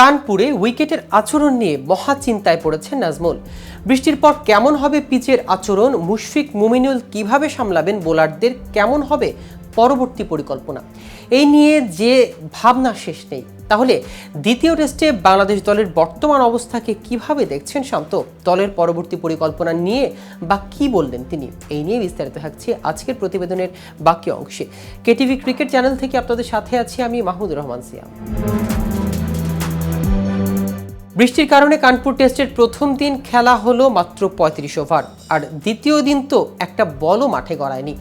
কানপুরে উইকেটের আচরণ নিয়ে মহা চিন্তায় পড়েছেন নাজমুল। বৃষ্টির পর কেমন হবে পিচের আচরণ? মুশফিক মুমিনুল কীভাবে সামলাবেন? বোলারদের কেমন হবে? পরবর্তী পরিকল্পনা। এই নিয়ে যে ভাবনা শেষ নেই। তাহলে দ্বিতীয় টেস্টে বাংলাদেশ দলের বর্তমান অবস্থাকে কীভাবে দেখছেন শান্ত? দলের পরবর্তী পরিকল্পনা নিয়ে বা কি বললেন তিনি? এই নিয়ে বিস্তারিত থাকছে আজকের প্রতিবেদনের বাকি অংশে। কেটিভি ক্রিকেট চ্যানেল থেকে আপনাদের সাথে আছি আমি মাহমুদুর রহমান সিয়াম। বৃষ্টির কারণে কানপুর টেস্টের প্রথম দিন খেলা হলো মাত্র পঁয়ত্রিশ ওভার, আর দ্বিতীয় দিন তো একটা বলও মাঠে গড়ায়নি।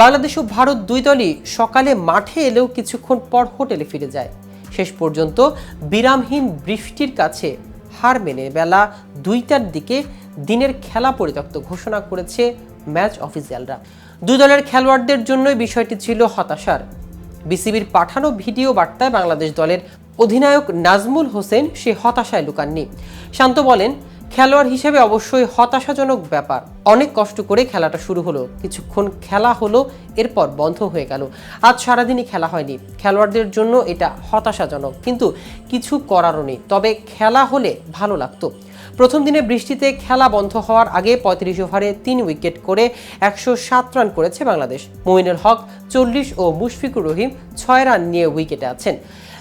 বাংলাদেশ ও ভারত দুই দলই সকালে মাঠে এলেও কিছুক্ষণ পর হোটেলে ফিরে যায়। শেষ পর্যন্ত বিরামহীন বৃষ্টির কাছে হার মেনে বেলা দুইটার দিকে দিনের খেলা পরিত্যক্ত ঘোষণা করেছে ম্যাচ অফিসিয়ালরা। দুই দলের খেলোয়াড়দের জন্যই বিষয়টি ছিল হতাশার। বিসিবির পাঠানো ভিডিও বার্তায় বাংলাদেশ দলের অধিনায়ক নাজমুল হোসেন সে হতাশায় লুকাননি। শান্ত বলেন, খেলোয়াড় হিসেবে অবশ্যই হতাশাজনক ব্যাপার। অনেক কষ্ট করে খেলাটা শুরু হলো। কিছুক্ষণ খেলা হলো, এরপর বন্ধ হয়ে গেল। আজ সারাদিনই খেলা হয়নি। খেলোয়াড়দের জন্য এটা হতাশাজনক। কিন্তু কিছু করারও নেই। তবে খেলা হলে ভালো লাগতো। প্রথম দিনে বৃষ্টিতে খেলা বন্ধ হওয়ার আগে পঁয়ত্রিশ ওভারে তিন উইকেট করে একশো সাত রান করেছে বাংলাদেশ। মমিনুল হক চল্লিশ ও মুশফিকুর রহিম ছয় রান নিয়ে উইকেটে আছেন।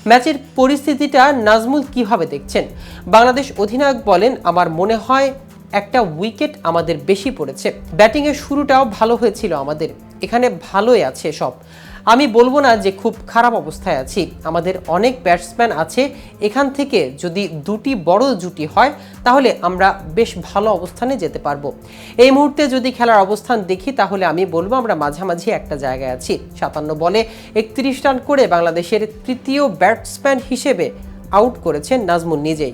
ম্যাচের পরিস্থিতিটা নাজমুল কীভাবে দেখছেন? বাংলাদেশ অধিনায়ক বলেন, আমার মনে হয় একটা উইকেট আমাদের বেশি পড়েছে। ব্যাটিংয়ের শুরুটাও ভালো হয়েছিল আমাদের। এখানে ভালোই আছে সব। আমি বলব না যে খুব খারাপ অবস্থায় আছি। আমাদের অনেক ব্যাটসম্যান আছে। এখান থেকে যদি দুটি বড় জুটি হয়, তাহলে আমরা বেশ ভালো অবস্থানে যেতে পারব। এই মুহূর্তে যদি খেলার অবস্থান দেখি, তাহলে আমি বলব আমরা মাঝামাঝি একটা জায়গায় আছি। সাতান্ন বলে একত্রিশ রান করে বাংলাদেশের তৃতীয় ব্যাটসম্যান হিসেবে আউট করেছেন নাজমুল নিজেই।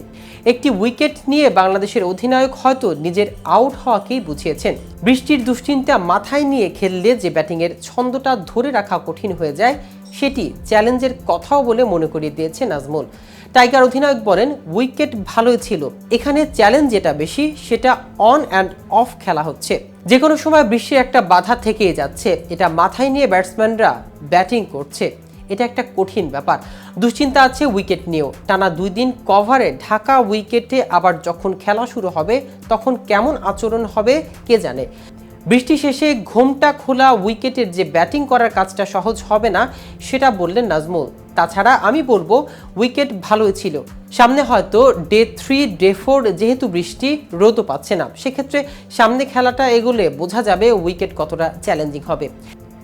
একটি উইকেট নিয়ে বাংলাদেশের অধিনায়ক হয়তো নিজের আউট হওয়াকেই বুঝিয়েছেন। বৃষ্টির দুশ্চিন্তা মাথায় নিয়ে খেললে যে ব্যাটিংয়ের ছন্দটা ধরে রাখা কঠিন হয়ে যায়, সেটি চ্যালেঞ্জের কথাও বলে মনে করিয়ে দিয়েছে নাজমুল। টাইগার অধিনায়ক বলেন, উইকেট ভালোই ছিল, এখানে চ্যালেঞ্জ যেটা বেশি, সেটা অন অ্যান্ড অফ খেলা হচ্ছে। যে কোনো সময় বৃষ্টির একটা বাধা থেকেই যাচ্ছে, এটা মাথায় নিয়ে ব্যাটসম্যানরা ব্যাটিং করছে। এটা একটা কঠিন ব্যাপার। দুশ্চিন্তা আছে উইকেট নিয়েও। টানা দুই দিন কভারে ঢাকা উইকেটে আবার যখন খেলা শুরু হবে, তখন কেমন আচরণ হবে, কে জানে? বৃষ্টি শেষে ঘোমটা খোলা উইকেটের যে ব্যাটিং করার কাজটা সহজ হবে না, সেটা বললেন নাজমুল। তাছাড়া আমি বলব উইকেট ভালোই ছিল। সামনে হয়তো ডে থ্রি ডে ফোর যেহেতু বৃষ্টি, রোদও পাচ্ছে না। সেক্ষেত্রে সামনে খেলাটা এগোলে বোঝা যাবে উইকেট কতটা চ্যালেঞ্জিং হবে।